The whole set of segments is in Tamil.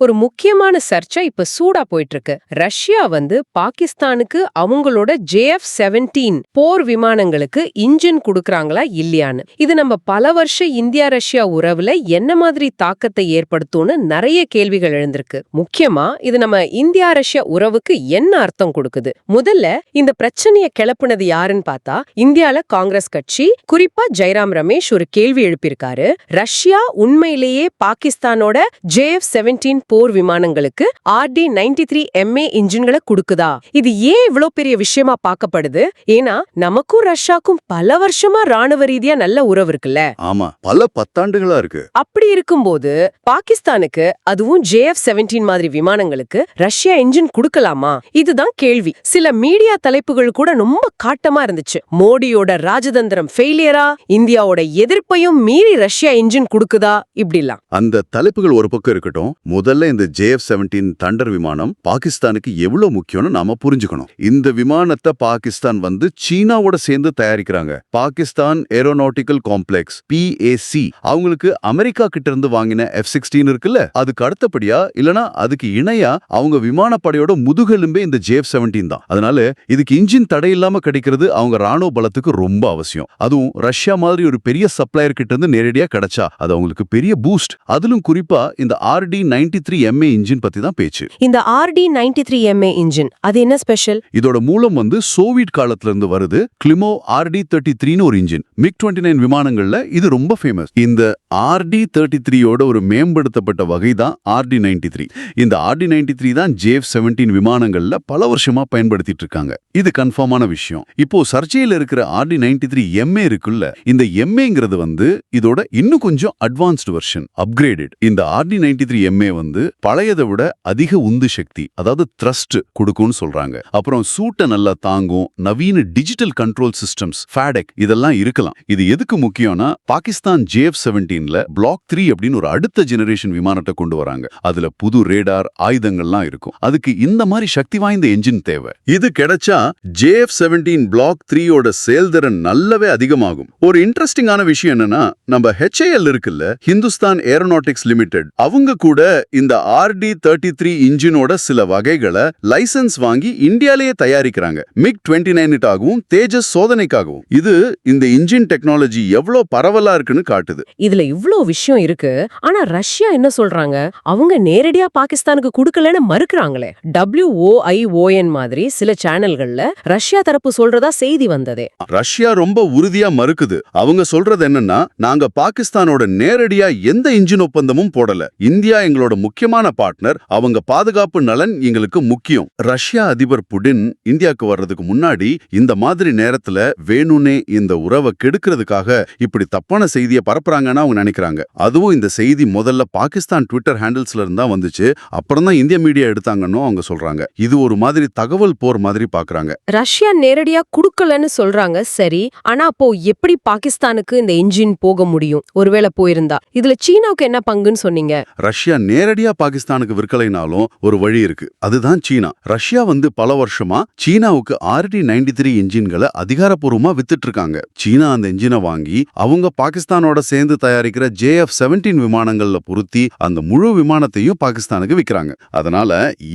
ஒரு முக்கியமான சர்ச்சை இப்ப சூடா போயிட்டு இருக்கு ரஷ்யா வந்து பாகிஸ்தானுக்கு அவங்களோட ஜேஎஃப் செவன்டீன் போர் விமானங்களுக்கு இன்ஜின் கொடுக்கறாங்களா இல்லையான்னு. இது நம்ம பல வருஷ இந்தியா ரஷ்யா உறவுல என்ன மாதிரி தாக்கத்தை ஏற்படுத்தும்னு நிறைய கேள்விகள் எழுந்திருக்கு. முக்கியமா இது நம்ம இந்தியா ரஷ்யா உறவுக்கு என்ன அர்த்தம் கொடுக்குது? முதல்ல இந்த பிரச்சனையை கிளப்புனது யாருன்னு பார்த்தா இந்தியால காங்கிரஸ் கட்சி குறிப்பா ஜெயராம் ரமேஷ் ஒரு கேள்வி எழுப்பியிருக்காரு. ரஷ்யா உண்மையிலேயே பாகிஸ்தானோட ஜேஎஃப் செவன்டீன் போர் விமானங்களுக்கு ஆர்டி நைன்டி த்ரீ எம்ஏ இன்ஜின்களை கொடுக்குதா? இது ஏன் இவ்ளோ பெரிய விஷயமா பார்க்கப்படுது? ஏன்னா நமக்கும் ரஷ்யாக்கும் பல வருஷமா ராணுவ ரீதியா நல்ல உறவு இருக்குல்ல? ஆமா பல பத்தாண்டுகளா இருக்கு. அப்படி இருக்கும்போது பாகிஸ்தானுக்கு அதுவும் ஜேஎஃப் செவன்டீன் மாதிரி விமானங்களுக்கு ரஷ்யா இன்ஜின் கொடுக்கலாமா? இதுதான் கேள்வி. சில மீடியா தலைப்புகள் கூட ரொம்ப காட்டமா இருந்துச்சு. மோடியோட ராஜதந்திரம் ஃபெயிலியரா இந்தியாவோட எதிர்ப்பையும் மீறி ரஷ்யா இன்ஜின் கொடுக்குதா? இப்படிலாம். அந்த தலைப்புகள் ஒரு பக்கம் இருக்கட்டும் முதல்ல இந்த ஜேஎஃப் செவன்டீன் தண்டர் விமானம் பாகிஸ்தானுக்கு எவ்வளவு முக்கியம்னு நாம புரிஞ்சுக்கணும். இந்த விமானத்தை பாகிஸ்தான் வந்து சீனாவோட சேர்ந்து தயாரிக்கிறாங்க. பாகிஸ்தான் ஏரோநாட்டிக்கல் காம்ப்ளெக்ஸ் பிஏசி அவங்களுக்கு அமெரிக்கா கிட்ட இருந்து வாங்கின எஃப் சிக்ஸ்டீன் இருக்குல்ல அதுக்கு அடுத்தபடியா இல்லனா அதுக்கு இணையா அவங்க விமானப்படையோட முதுகெலும்பே இந்த ஜேஎஃப் செவன்டீன் தான். அதனால இதுக்கு இன்ஜின் தடை இல்லாம கிடைக்கிறது அவங்க ராணுவ பலத்துக்கு ரொம்ப அவசியம். அதுவும் ரஷ்யா மாதிரி ஒரு பெரிய சப்ளையர் கிட்ட இருந்து நேரடியா கிடைச்சா அது அவங்களுக்கு பெரிய பூஸ்ட் அதிலும் குறிப்பா இந்த RD ninety three MA engine பத்தி தான் பேச்சு. இந்த RD ninety three MA engine அது என்ன ஸ்பெஷல் இதோட மூலம் வந்து சோவியட் காலத்துல இருந்து வருது கிளிமோ ஆர்டி தேர்ட்டி த்ரீன்னு ஒரு இன்ஜின் மிக் டுவெண்ட்டி நைன் விமானங்கள்ல இது ரொம்ப ஃபேமஸ் இந்த ஆர்டி தேர்ட்டி த்ரீயோட ஒரு மேம்படுத்தப்பட்ட வகை தான் ஆர்டி நைன்டி த்ரீ இந்த ஆர்டி நைன்டி த்ரீ தான் ஜேஃப் செவன்டீன் விமானங்கள்ல பல வருஷமா பயன்படுத்திட்டு இருக்காங்க. இது கன்ஃபார்மான விஷயம். இப்போ சர்ச்சையில இருக்கிற ஆர்டி நைன்டி த்ரீ எம்ஏ இருக்குல்ல இந்த எம்ஏங்கிறது வந்து இதோட இன்னும் கொஞ்சம் அட்வான்ஸ்டு வெர்ஷன் அப்கிரேடட் இந்த ஆர்டி நைன்டி த்ரீ எம்ஏ வந்து பழையதை விட அதிக உந்து சக்தி அதாவது த்ரஸ்ட் கொடுக்கும்னு சொல்றாங்க. அப்புறம் சூட்டை நல்லா தாங்கும் நவீன டிஜிட்டல் கண்ட்ரோல் சிஸ்டம்ஸ் ஃபேடெக் இதெல்லாம் இருக்கலாம். இது எதுக்கு முக்கியம்னா பாகிஸ்தான் ஜேஎஃப் செவன்டீன்ல பிளாக் த்ரீ அப்படின்னு ஒரு அடுத்த ஜெனரேஷன் விமானத்தை கொண்டு வராங்க. அதுல புது ரேடார் ஆயுதங்கள்லாம் இருக்கும். அதுக்கு இந்த மாதிரி சக்தி வாய்ந்த என்ஜின் தேவை. இது கிடைச்சா ஜேஎஃப் செவன்டீன் பிளாக் த்ரீயோட செயல்திறன் நல்லாவே அதிகமாகும். ஒரு இன்ட்ரெஸ்டிங்கான விஷயம் என்னன்னா நம்ம ஹெச்ஏஎல் இருக்குல்ல ஹிந்துஸ்தான் ஏரோநாட்டிக்ஸ் லிமிடெட் அவங்க கூட இந்த ஆர்டி தேர்ட்டி த்ரீ இன்ஜினோட சில வகைகளை லைசென்ஸ் வாங்கி இந்தியாலேயே தயாரிக்கிறாங்க. மிக் டுவெண்ட்டி நைனுக்காகவும் தேஜஸ் சோதனைக்காகவும். இது இந்த இன்ஜின் டெக்னாலஜி எவ்வளவு பரவலா இருக்குன்னு காட்டுது. இதுல இவ்ளோ விஷயம் இருக்கு. ஆனா ரஷ்யா என்ன சொல்றாங்க? அவங்க நேரடியா பாகிஸ்தானுக்கு கொடுக்கலன்னு மறுக்கறாங்களே. டபிள்யூஓஐஓஎன் மாதிரி சில சேனல்கள்ல ரஷ்யா தரப்பு சொல்றதா செய்தி வந்ததே. ரஷ்யா ரொம்ப உறுதியா மறுக்குது. அவங்க சொல்றது என்னன்னா நாங்க பாகிஸ்தானோட நேரடியா எந்த இன்ஜின் ஒப்பந்தமும் போடல. இந்தியா எங்களோட முக்கியமான பார்ட்னர் அவங்க பாதுகாப்பு நலன் எங்களுக்கு முக்கியம். ரஷ்யா அதிபர் புடின் இந்தியாவுக்கு வர்றதுக்கு முன்னாடி இந்த மாதிரி நேரத்துல வேணும்னே இந்த உறவை கெடுக்கிறதுக்காக இப்படி தப்பான செய்தியை பரப்புறாங்கன்னு அவங்க நினைக்கிறாங்க. அதுவும் இந்த செய்தி முதல்ல பாகிஸ்தான் ட்விட்டர் ஹேண்டில்ஸ்ல இருந்தா வந்துச்சு அப்புறம் தான் இந்திய மீடியா எடுத்தாங்கன்னு அவங்க சொல்றாங்க. இது ஒரு மாதிரி தகவல் போர் மாதிரி பாக்குறாங்க. ரஷ்யா நேரடியா குடுக்கலன்னு சொல்றாங்க சரி. ஆனா அப்போ எப்படி பாகிஸ்தானுக்கு இந்த இன்ஜின் போக முடியும்? ஒருவேளை போயிருந்தா. இதுல சீனாவுக்கு என்ன பங்குன்னு சொன்னீங்க? ரஷ்யா நேரடியா பாகிஸ்தானுக்கு விற்கலைனாலும் ஒரு வழி இருக்கு. அதுதான் சீனா. ரஷ்யா வந்து பல வருஷமா சீனாவுக்கு ஆர்டி நைன்டி த்ரீ இன்ஜின்களை அதிகாரப்பூர்வமா வித்துட்டு இருக்காங்க சீனா அந்த இன்ஜினை வாங்கி அவங்க பாகிஸ்தானோட சேர்ந்து தயாரிக்கிற ஜேஎஃப் செவன்டீன் விமானங்கள்ல பொருத்தி அந்த முழு விமானத்தையும் பாகிஸ்தானுக்கு விக்கிறாங்க. அதனால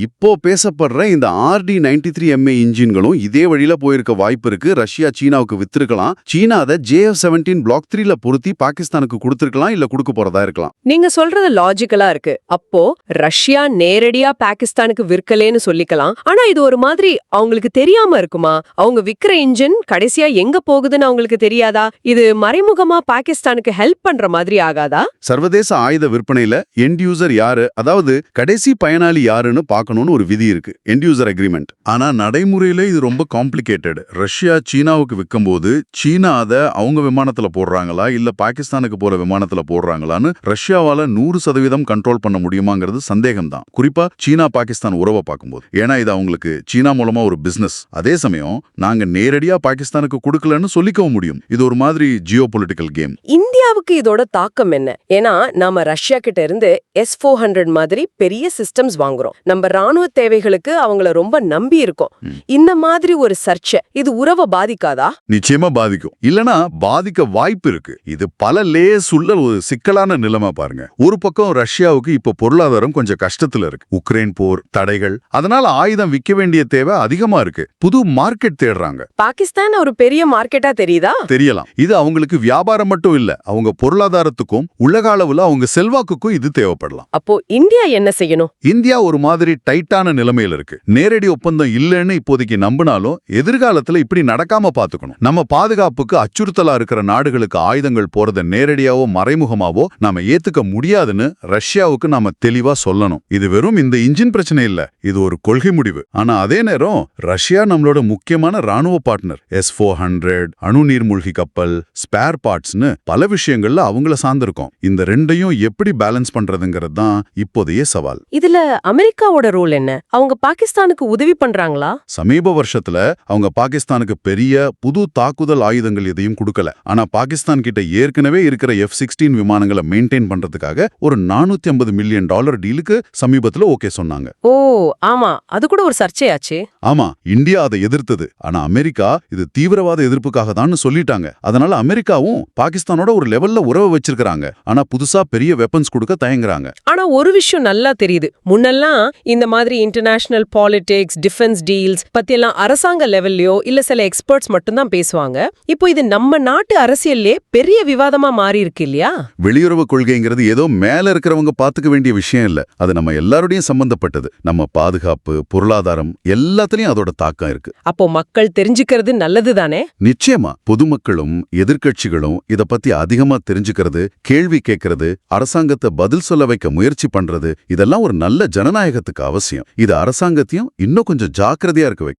இப்போ பேசப்படுற இந்த ஆர்டி நைன்டி த்ரீ எம்ஏ இன்ஜின்களும் இதே வழியில போயிருக்க வாய்ப்பு இருக்கு. ரஷ்யா சீனாவுக்கு வித்திருக்கலாம். சீனா அதை ஜேஎஃப் செவன்டீன் பிளாக் த்ரீல பொருத்தி பாகிஸ்தானுக்கு கொடுத்திருக்கலாம் இல்ல கொடுக்க போறதா இருக்கலாம். நீங்க சொல்றது லாஜிக்கலா இருக்கு. அப்ப ரஷ்யா நேரடியா பாகிஸ்தானுக்கு விற்கலேன்னு சொல்லிக்கலாம். ஆனா இது ஒரு மாதிரி அவங்களுக்கு தெரியாம இருக்குமா? அவங்க விக்கிற இன்ஜின் கடைசியா எங்க போகுதுன்னு அவங்களுக்கு தெரியாதா? இது மறைமுகமா பாகிஸ்தானுக்கு ஹெல்ப் பண்ற மாதிரி ஆகாதா? சர்வதேச ஆயுத விற்பனையில எண்ட் யூசர் யாரு? அதாவது கடைசி பயனாளி யாருன்னு பார்க்கணும்னு ஒரு விதி இருக்கு. எண்ட் யூசர் அக்ரிமெண்ட் ஆனா நடைமுறையில இது ரொம்ப காம்ப்ளிகேட்டட் ரஷ்யா சீனாவுக்கு விற்கும்போது சீனா அதை அவங்க விமானத்துல போடுறாங்களா? இல்ல பாகிஸ்தானுக்கு போற விமானத்துல போடுறாங்களான்னு ரஷ்யாவால நூறு சதவீதம் கண்ட்ரோல் பண்ண முடியும்? முடியுமாங்கிறது சந்தேகம் தான் குறிப்பா சீனா பாகிஸ்தான் உறவை பார்க்கும்போது. ஏன்னா இது அவங்களுக்கு சீனா மூலமா ஒரு பிசினஸ் அதே சமயம் நாங்க நேரடியா பாகிஸ்தானுக்கு கொடுக்கலன்னு சொல்லிக்கவும் முடியும். இது ஒரு மாதிரி ஜியோ பொலிட்டிக்கல் கேம் இந்தியாவுக்கு இதோட தாக்கம் என்ன? ஏன்னா நாம ரஷ்யா கிட்ட இருந்து எஸ் ஃபோர் ஹண்ட்ரட் மாதிரி பெரிய சிஸ்டம்ஸ் வாங்குறோம். நம்ம ராணுவ தேவைகளுக்கு அவங்கள ரொம்ப நம்பி இருக்கோம். இந்த மாதிரி ஒரு சர்ச்சை இது உறவை பாதிக்காதா? நிச்சயமா பாதிக்கும். இல்லனா பாதிக்க வாய்ப்பு இருக்கு. இது பல லேயர்ஸ் உள்ள ஒரு சிக்கலான நிலைமை பாருங்க. ஒரு பக்கம் ரஷ்யாவுக்கு இப்ப பொருள் பொருளாதாரம் கொஞ்சம் கஷ்டத்துல இருக்கு. உக்ரைன் போர் தடைகள் அதனால ஆயுதம் விற்க வேண்டிய தேவை அதிகமா இருக்கு. புது மார்க்கெட் தேடுறாங்க. பாகிஸ்தான் ஒரு பெரிய மார்க்கெட்டா தெரியுதா? தெரியலாம். இது அவங்களுக்கு வியாபாரம் மட்டும் இல்ல அவங்க பொருளாதாரத்துக்கும் உலக அளவுல அவங்க செல்வாக்குக்கும் இது தேவைப்படலாம். அப்போ இந்தியா என்ன செய்யணும்? இந்தியா ஒரு மாதிரி டைட்டான நிலைமையில இருக்கு. நேரடி ஒப்பந்தம் இல்லைன்னு இப்போதைக்கு நம்பினாலும் எதிர்காலத்துல இப்படி நடக்காம பாத்துக்கணும். நம்ம பாதுகாப்புக்கு அச்சுறுத்தலா இருக்கிற நாடுகளுக்கு ஆயுதங்கள் போறத நேரடியாவோ மறைமுகமாவோ நாம ஏத்துக்க முடியாதுன்னு ரஷ்யாவுக்கு நாம தெளிவா சொல்லணும். இது வெறும் இந்த இன்ஜின் பிரச்சனை இல்ல. இது ஒரு கொள்கை முடிவு. ஆனா அதே நேரம் ரஷ்யா நம்மளோட முக்கியமான ராணுவ பார்ட்னர் எஸ் ஃபோர் ஹண்ட்ரட் அணு நீர்மூழ்கி கப்பல் ஸ்பேர் பார்ட்ஸ்னு பல விஷயங்கள்ல அவங்கள சார்ந்திருக்கோம். இந்த ரெண்டையும் எப்படி பேலன்ஸ் பண்றதுங்கிறது தான் இப்போதைய சவால். இதுல அமெரிக்காவோட ரோல் என்ன? அவங்க பாகிஸ்தானுக்கு உதவி பண்றாங்களா? சமீப வருஷத்துல அவங்க பாகிஸ்தானுக்கு பெரிய புது தாக்குதல் ஆயுதங்கள் எதையும் கொடுக்கல. ஆனா பாகிஸ்தான் கிட்ட ஏற்கனவே இருக்கிற எஃப் சிக்ஸ்டீன் விமானங்களை மெயின்டைன் பண்றதுக்காக ஒரு நானூத்தி மில்லியன் டாலர் டீலுக்கு சமீபத்துல ஓகே சொன்னாங்க. ஓ ஆமா. அது கூட ஒரு சர்ச்சையாச்சு. ஆமா இந்தியா அதை எதிர்த்தது. ஆனா அமெரிக்கா இது தீவிரவாத எதிர்ப்புக்காக தான் சொல்லிட்டாங்க. அதனால அமெரிக்காவும் பாகிஸ்தானோட ஒரு லெவல்ல உறவு வச்சிருக்காங்க ஆனா புதுசா பெரிய வெப்பன்ஸ் கொடுக்க தயங்குறாங்க. ஆனா ஒரு விஷயம் நல்லா தெரியுது. முன்னெல்லாம் இந்த மாதிரி இன்டர்நேஷனல் பாலிடிக்ஸ் டிஃபென்ஸ் டீல்ஸ் பத்தி எல்லாம் அரசாங்க லெவல்லயோ இல்ல சில எக்ஸ்பர்ட்ஸ் மட்டும்தான் பேசுவாங்க. இப்போ இது நம்ம நாட்டு அரசியல்லே பெரிய விவாதமா மாறி இருக்கு இல்லையா? வெளியுறவு கொள்கைங்கிறது ஏதோ மேல இருக்கிறவங்க பாத்துக்க வேண்டிய விஷயம். இல்ல. அது நம்ம எல்லாரோடையும் சம்பந்தப்பட்டது. நம்ம பாதுகாப்பு பொருளாதாரம் எல்லாத்துலயும் அதோட தாக்கம் இருக்கு. அப்போ மக்கள் தெரிஞ்சுக்கிறது நல்லது தானே நிச்சயமா. பொதுமக்களும் எதிர்க்கட்சிகளும் இத பத்தி அதிகமா தெரிஞ்சுக்கிறது கேள்வி கேட்கறது அரசாங்கத்தை பதில் சொல்ல வைக்க முயற்சி பண்றது இதெல்லாம் ஒரு நல்ல ஜனநாயகத்துக்கு அவசியம். இது அரசாங்கத்தையும் இன்னும் கொஞ்சம் ஜாக்கிரதையா இருக்க வைக்கும்.